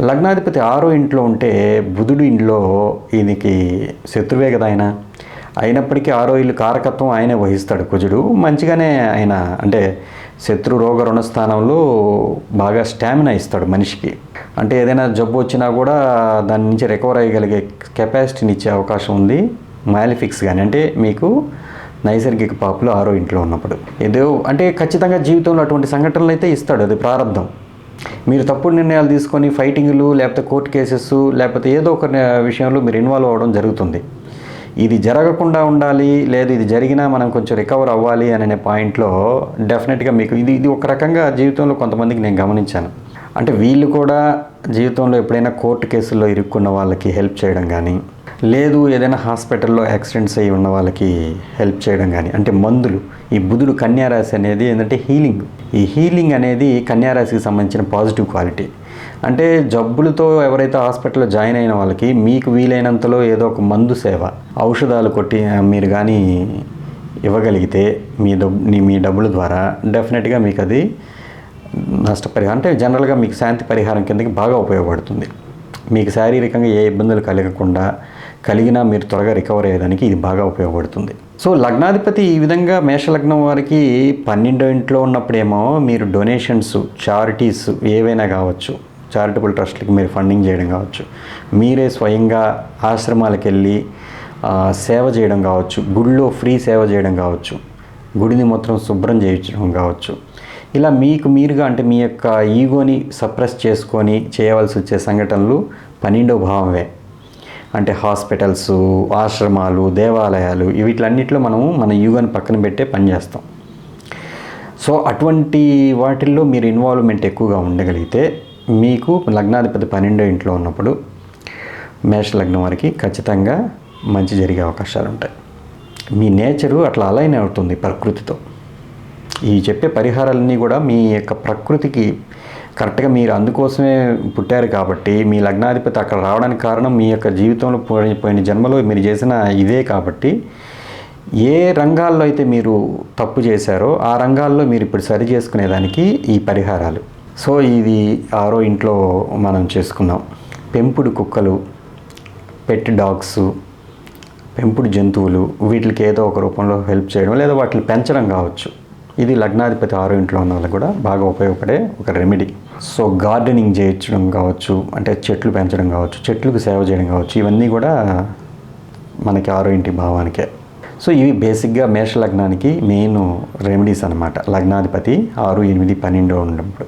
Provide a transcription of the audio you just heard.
లగ్నాధిపతి ఆరో ఇంట్లో ఉంటే బుధుడు ఇంట్లో ఈయనకి శత్రువే కదా ఆయన. అయినప్పటికీ ఆరో ఇల్లు కారకత్వం ఆయనే వహిస్తాడు కుజుడు. మంచిగానే ఆయన అంటే శత్రు రోగ రుణ స్థానంలో బాగా స్టామినా ఇస్తాడు మనిషికి. అంటే ఏదైనా జబ్బు వచ్చినా కూడా దాని నుంచి రికవర్ అయ్యగలిగే కెపాసిటీని ఇచ్చే అవకాశం ఉంది. మ్యాలిఫిక్స్ కానీ అంటే మీకు నైసర్గిక పాపులు ఆరో ఇంట్లో ఉన్నప్పుడు. ఏదో అంటే ఖచ్చితంగా జీవితంలో అటువంటి సంఘటనలు అయితే ఇస్తాడు. అది ప్రారంభం. మీరు తప్పుడు నిర్ణయాలు తీసుకొని ఫైటింగ్లు లేకపోతే కోర్టు కేసెస్ లేకపోతే ఏదో ఒక విషయంలో మీరు ఇన్వాల్వ్ అవ్వడం జరుగుతుంది. ఇది జరగకుండా ఉండాలి లేదు ఇది జరిగినా మనం కొంచెం రికవర్ అవ్వాలి అనే పాయింట్లో డెఫినెట్గా మీకు ఇది ఇది ఒక రకంగా జీవితంలో కొంతమందికి నేను గమనించాను. అంటే వీళ్ళు కూడా జీవితంలో ఎప్పుడైనా కోర్టు కేసుల్లో ఇరుక్కున్న వాళ్ళకి హెల్ప్ చేయడం కానీ లేదు ఏదైనా హాస్పిటల్లో యాక్సిడెంట్స్ అయ్యి ఉన్న వాళ్ళకి హెల్ప్ చేయడం కానీ అంటే మందులు ఈ బుధుడు కన్యారాశి అనేది ఏంటంటే హీలింగ్. ఈ హీలింగ్ అనేది కన్యారాశికి సంబంధించిన పాజిటివ్ క్వాలిటీ. అంటే జబ్బులతో ఎవరైతే హాస్పిటల్లో జాయిన్ అయిన వాళ్ళకి మీకు వీలైనంతలో ఏదో ఒక మందు సేవ ఔషధాలు కొట్టి మీరు కానీ ఇవ్వగలిగితే మీ డబ్బు మీ డబ్బుల ద్వారా డెఫినెట్గా మీకు అది నష్టపరిహారం. అంటే జనరల్గా మీకు శాంతి పరిహారం కిందకి బాగా ఉపయోగపడుతుంది. మీకు శారీరకంగా ఏ ఇబ్బందులు కలగకుండా కలిగినా మీరు త్వరగా రికవర్ అయ్యేదానికి ఇది బాగా ఉపయోగపడుతుంది. సో లగ్నాధిపతి ఈ విధంగా మేషలగ్నం వారికి పన్నెండో ఇంట్లో ఉన్నప్పుడేమో మీరు డొనేషన్స్ చారిటీస్ ఏవైనా కావచ్చు చారిటబుల్ ట్రస్ట్లకి మీరు ఫండింగ్ చేయడం కావచ్చు మీరే స్వయంగా ఆశ్రమాలకు వెళ్ళి సేవ చేయడం కావచ్చు గుడిలో ఫ్రీ సేవ చేయడం కావచ్చు గుడిని మొత్తం శుభ్రం చేయించడం కావచ్చు ఇలా మీకు మీరుగా అంటే మీ యొక్క ఈగోని సప్రెస్ చేసుకొని చేయవలసి వచ్చే సంఘటనలు పన్నెండో భావమే. అంటే హాస్పిటల్స్ ఆశ్రమాలు దేవాలయాలు వీటిలన్నింటిలో మనము మన ఈగోని పక్కన పెట్టే పనిచేస్తాం సో అటువంటి వాటిల్లో మీరు ఇన్వాల్వ్మెంట్ ఎక్కువగా ఉండగలిగితే మీకు లగ్నాధిపతి పన్నెండో ఇంట్లో ఉన్నప్పుడు మేష లగ్నం వారికి ఖచ్చితంగా మంచి జరిగే అవకాశాలు ఉంటాయి మీ నేచరు అట్లా అలైన్ అవుతుంది ప్రకృతితో. ఈ చెప్పే పరిహారాలన్నీ కూడా మీ యొక్క ప్రకృతికి కరెక్ట్గా మీరు అందుకోసమే పుట్టారు కాబట్టి మీ లగ్నాధిపతి అక్కడ రావడానికి కారణం మీ యొక్క జీవితంలో పోయిన పోయిన జన్మలో మీరు చేసిన ఇదే కాబట్టి ఏ రంగాల్లో అయితే మీరు తప్పు చేశారో ఆ రంగాల్లో మీరు ఇప్పుడు సరి చేసుకునేదానికి ఈ పరిహారాలు. సో ఇది ఆరో ఇంట్లో మనం చేసుకున్నాం. పెంపుడు కుక్కలు పెట్ డాగ్స్ పెంపుడు జంతువులు వీటికి ఏదో ఒక రూపంలో హెల్ప్ చేయడం లేదా వాటిని పెంచడం కావచ్చు. ఇది లగ్నాధిపతి ఆరో ఇంట్లో ఉన్న వాళ్ళకి కూడా బాగా ఉపయోగపడే ఒక రెమెడీ సో గార్డెనింగ్ చేయించడం కావచ్చు అంటే చెట్లు పెంచడం కావచ్చు చెట్లకు సేవ చేయడం కావచ్చు ఇవన్నీ కూడా మనకి ఆరో ఇంటి భావానికే. సో ఇవి బేసిక్గా మేష లగ్నానికి మెయిన్ రెమెడీస్ అనమాట లగ్నాధిపతి ఆరు ఎనిమిది పన్నెండు ఉన్నప్పుడు